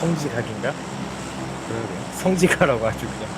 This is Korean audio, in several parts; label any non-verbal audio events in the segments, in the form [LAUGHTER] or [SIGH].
성지각인가? 그러게 성지가라고 아주 그냥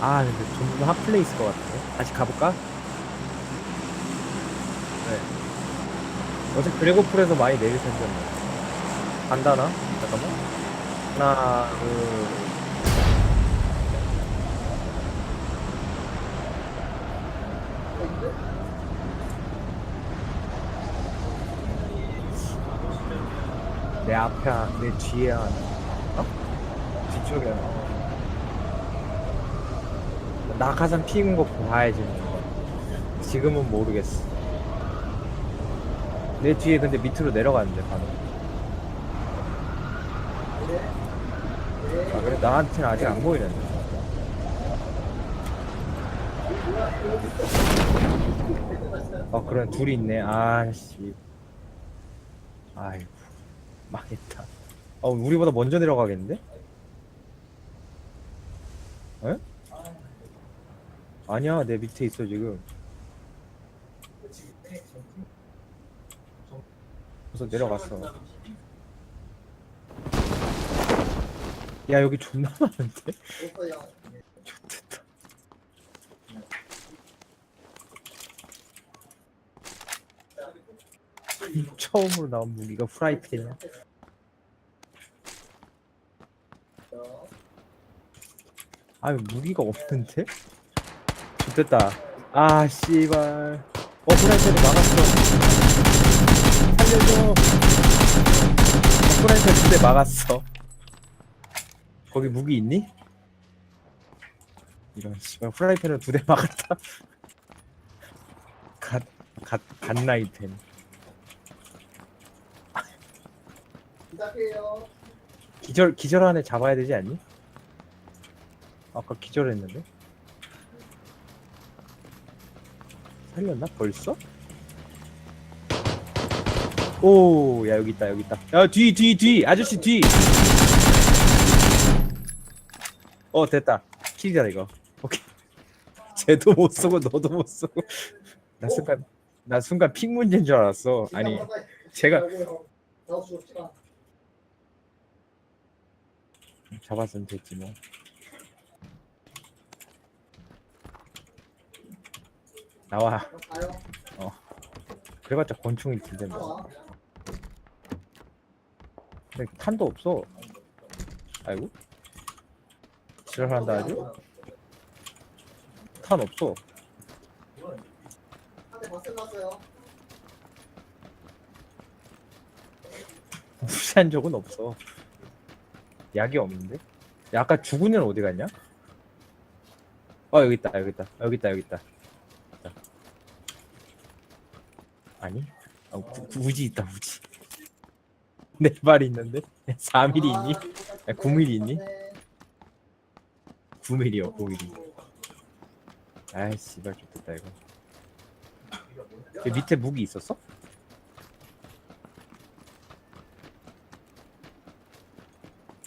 아 근데 좀 핫플레이 있을 것 같은데 다시 가볼까? 네 어제 그레고풀에서 많이 내릴 텐데 뭐. 간다나? 잠깐만 하나 둘 앞에 한- 내 뒤에 하나 어? 뒤쪽에 하나 낙하산 피는 거 봐야지. 지금은 모르겠어. 내 뒤에 근데 밑으로 내려가는데 바로. 아 그래? 나한테는 아직 안 보이는데. 어 그래 둘이 있네. 아씨. 아이고 망했다 어 우리보다 먼저 내려가겠는데? 에? 아니야 내 밑에 있어 지금 그래서 내려갔어 야 여기 존나 많은데? 좋겠다 처음으로 나온 무기가 프라이팬이야. 아 무기가 없는데? 좋됐다. 아 씨발. 어 프라이팬을 막았어. 살려줘. 어, 프라이팬 두대 막았어. 거기 무기 있니? 이런 씨발 프라이팬을 두 대 [LAUGHS] 막았다. 갓, 갓, 갓라이팬 부탁해요. 기절 기절 안에 잡아야 되지 않니? 아까 기절했는데 살렸나 벌써? 오, 야 여기 있다 여기 있다. 야 뒤 뒤 뒤 아저씨 뒤. 어 됐다. 킬이다 이거. 오케이. [LAUGHS] 쟤도 못 쏘고 너도 못 쏘고. 나 순간 나 순간 픽 문제인 줄 알았어. 아니 제가 나도 죽읍시다. 잡았으면 됐지 뭐. 나와. 가요. 그래봤자 있을 텐데. 나와. 근데 탄도 없어. 아이고. 지랄한다 아주. 탄 없어. 무시한 적은 없어. 약이 없는데? 야, 아까 죽은 애는 어디 갔냐? 어 여기 있다 여기 있다 여기 있다 여기 있다. 있다. 아니? 어, 구, 구- 우지 있다 우지. 네발 있는데? 4mm 있니? 야, 9mm 있니? 9mm요 9mm. 아이 씨발 좋겠다 이거. 그 밑에 무기 있었어?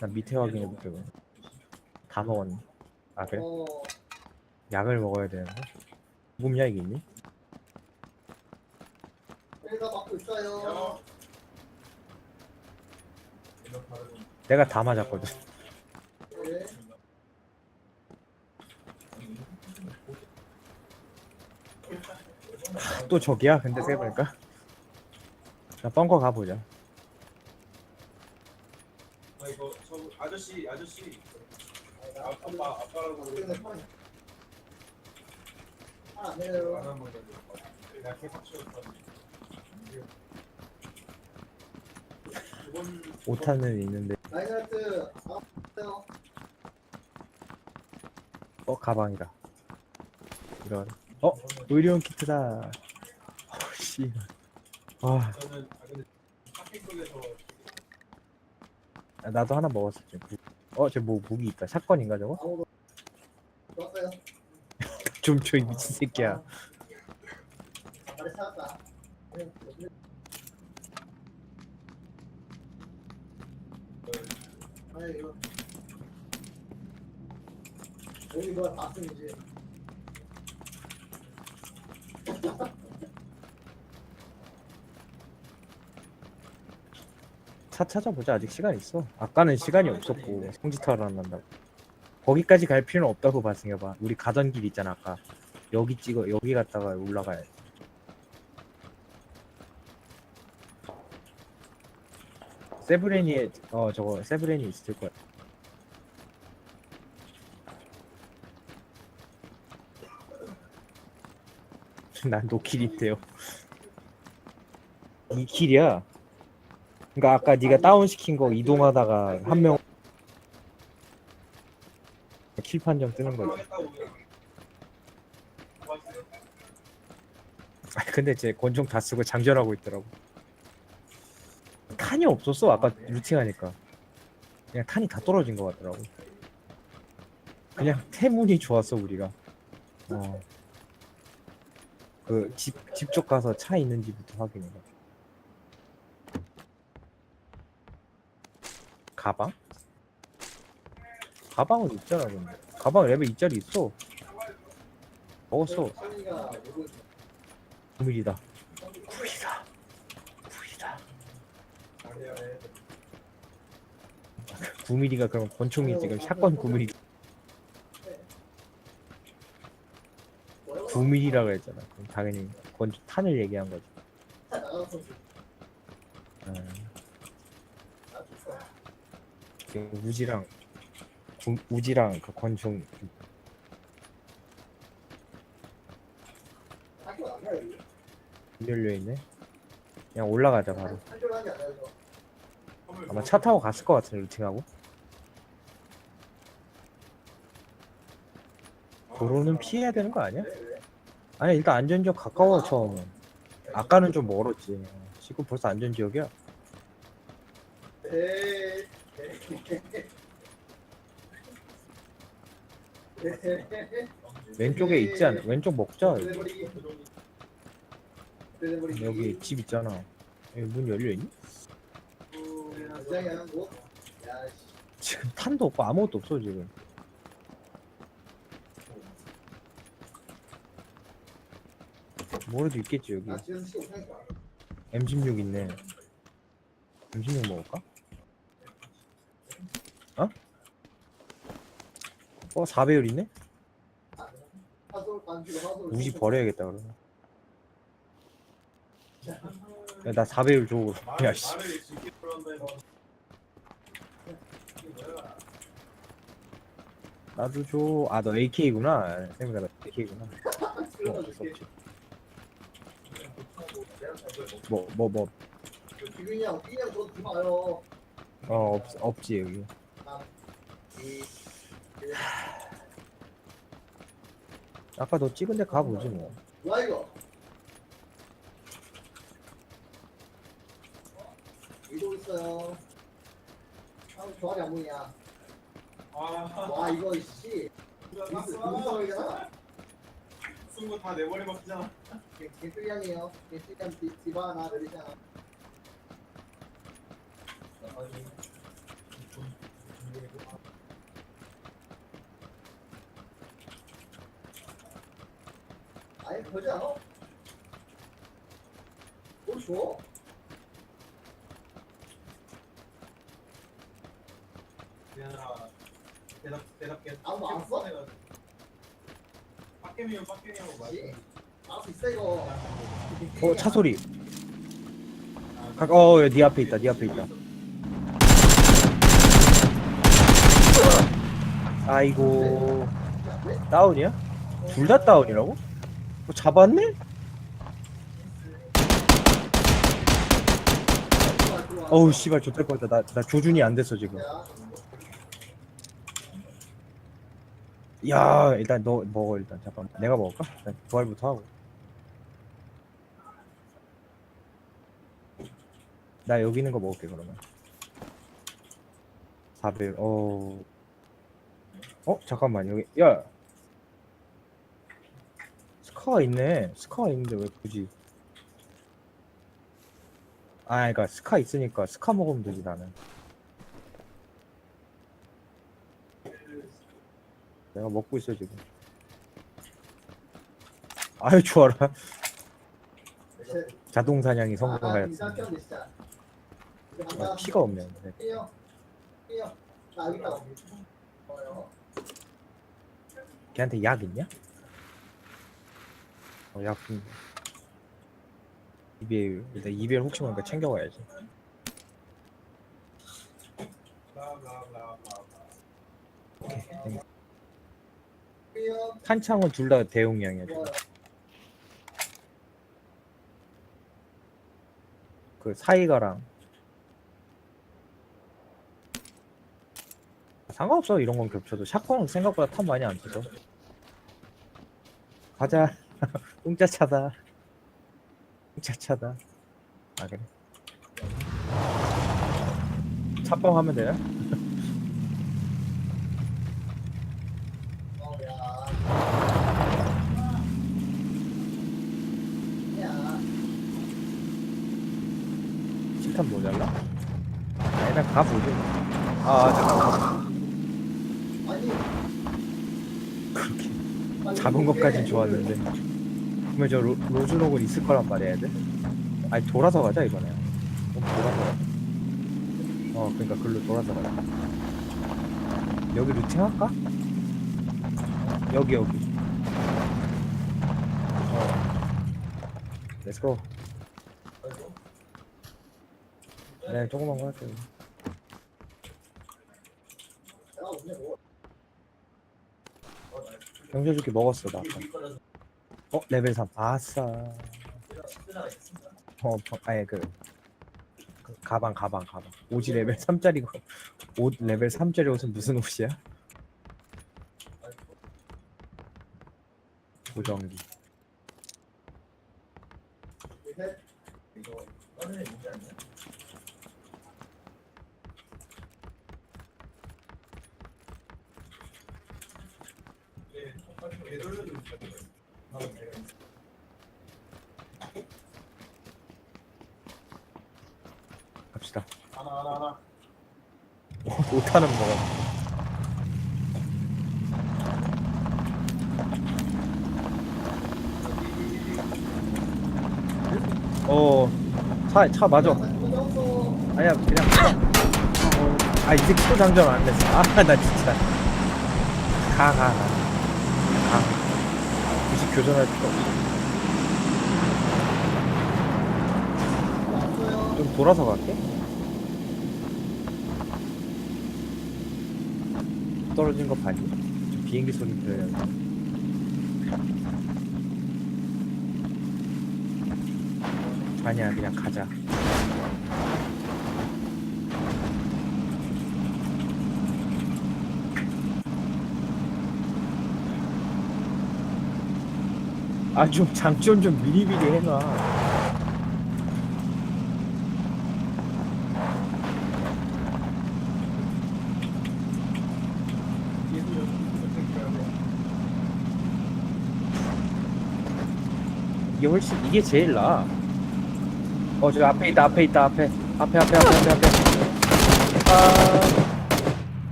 나 밑에 확인해 볼게 그럼. 다 먹었네. 아 그래? 어, 약을 먹어야 되는데. 무음약 있니? 여기가 막고 있어요. 내가 다 맞았거든. 네. 또 저기야? 근데 생각해보니까. 자, 벙커 가보자. 아 이거 저 아저씨 아저씨 아, 아빠 아빠라고 안 내려요. 안한 번 내가 계속 치웠거든. 이번 5탄은 있는데. 라이너트 나왔어요. 어, 가방이다. 이런. 어, 의료용 키트다. 어, 씨. 아, 저는 아, 근데 파킹 속에서 나도 하나 먹었어. 지금. 어, 저뭐 무기 있다. 샷건인가 저거? 아무도 좋았어요. 좀저 미친 새끼야. 여기 뭐야 봤음이지. 차 찾아보자. 아직 시간 있어. 아까는 시간이 없었고 성지타를 안 난다고. 거기까지 갈 필요는 없다고 봤으니까 우리 가던 길 있잖아 아까. 여기 찍어 여기 갔다가 올라가야 돼 세브레니에 어 저거 세브레니 있을 거야. [LAUGHS] 난 노킬 있대요. 이 길이야 그러니까 아까 네가 다운 시킨 거 이동하다가 한 명 킬 판정 뜨는 거지. 아 근데 제 권총 다 쓰고 장전하고 있더라고. 탄이 없었어 아까 루팅하니까. 그냥 탄이 다 떨어진 것 같더라고. 그냥 태문이 좋았어 우리가. 어. 그 집 집 쪽 가서 차 있는지부터 확인해. 가방? 가방은 있잖아 근데. 가방 레벨 2짜리 있어. 먹었어. 선이가 누구 9mm다. 9mm다. 9mm다. 9mm가 그럼 권총이 지금 샷건 9mm. 9mm라고 했잖아. 그럼 당연히 권 탄을 얘기한 거지. 음. 그 우지랑 구- 우지랑 그 권총 가요. 열려 있네. 그냥 올라가자 바로. 아마 차 타고 갔을 것 같은 루팅하고. 도로는 피해야 되는 거 아니야? 아니 일단 안전지역 가까워 처음은. 아까는 좀 멀었지. 지금 벌써 안전지역이야. 왼쪽에 있지 않아? 왼쪽 먹자. 여기. 집 있잖아. 여기 문 열려 있니? 시장이야 뭐? 야 씨. 지금 탄도 없고 아무것도 없어 지금. 뭐라도 있겠지 여기. 못하니까. M16 있네. M16 먹을까? 어 4배율 있네? 우지 버려야겠다 그러면. 야, 나 4배율 줘. 말을 [LAUGHS] 야 씨. 말을 즐기게 그런다 이거. 이게 뭐야? 나도 줘. 아 너 AK구나. 생각나 AK구나. 뭐 없어 없지. 뭐 뭐 뭐. 좀 와요. 어 없, 없지 여기. 아까 너 찍은 데 가보지 뭐. 뭐야 이거? 이도 있어요. 아, 조합이 안 보이냐? 아, 와 이거 씨. 승부 다 내버려 먹잖아. 개수량이에요. 개수량 디바 하나 내리잖아. 아니 그러지 않아? 뭘 줘? 그냥 대답 대답게. 아무도 안 써? 빡겜이요 빡겜이요. 아 비싸 이거. 어 차 소리. 가, 어, 네 앞에 있다. 네 앞에 있다. 아이고 다운이야? 둘 다 다운이라고? 뭐 잡았네? 어우 씨발 좋될 것 같다. 나, 나 조준이 안 됐어 지금. 야 일단 너 먹어 일단 잠깐. 내가 먹을까? 일단 부활부터 하고. 나 여기 있는 거 먹을게 그러면. 4배율. 어. 어 잠깐만 여기 야. 스카가 있네. 스카가 있는데 왜 굳이? 아, 그러니까 스카 있으니까 스카 먹으면 되지 나는. 내가 먹고 있어 지금. 아유 좋아라. 자동 사냥이. 이제 아. 피가 없네. 네. 걔한테 약 있냐? 어, 약 좀. 이비엘 일단 이비엘 혹시 모르니까 챙겨가야지. 뛰어. 탄창은 둘 다 대용량이야. 지금. 그 사이가랑 상관없어 이런 건 겹쳐도 샷건은 생각보다 탑 많이 안 쳐서 가자 [LAUGHS] 웅짜 차다 웅짜 차다 아 그래 차뻥 하면. 야. 실탄 모자라? 아 일단 가보죠 아 잠깐만. 그렇게 잡은 것까진 좋았는데 그러면 저 로, 로즈록은 있을 거란 말이야 돼? 아니 돌아서 가자 이번에. 좀 돌아서 가자. 어 그러니까 글로 돌아서 가자. 여기 루팅 할까? 여기 여기. 어. 렛츠고 네 오늘 뭐 경제주기 먹었어 나. 아까 어 레벨 3 아싸. 어 버- 아니 그, 그 가방 가방 가방. 오지 레벨 3짜리 옷 레벨 3짜리 옷은 무슨 옷이야? 보정기 셋. 갑시다 하나 하나 하나. 못하는 거 어, 차, 차 맞아. 아니야, 그냥. 어, 아, 이 새끼 또 장전 안 됐어. 아, [LAUGHS] 나 진짜. 가, 가, 가. 가. 굳이 교전할 필요 없어. 좀 돌아서 갈게. 떨어진 거 봤니? 좀 비행기 소리 들려요. 아니야, 그냥 가자. 아, 좀 장점 좀 미리미리 해놔. 훨씬 이게 제일 나아. 어, 저 앞에 있다, 앞에 있다, 앞에, 앞에, 앞에, 앞에, 앞에, 앞에.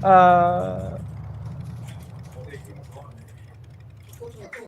아, 아.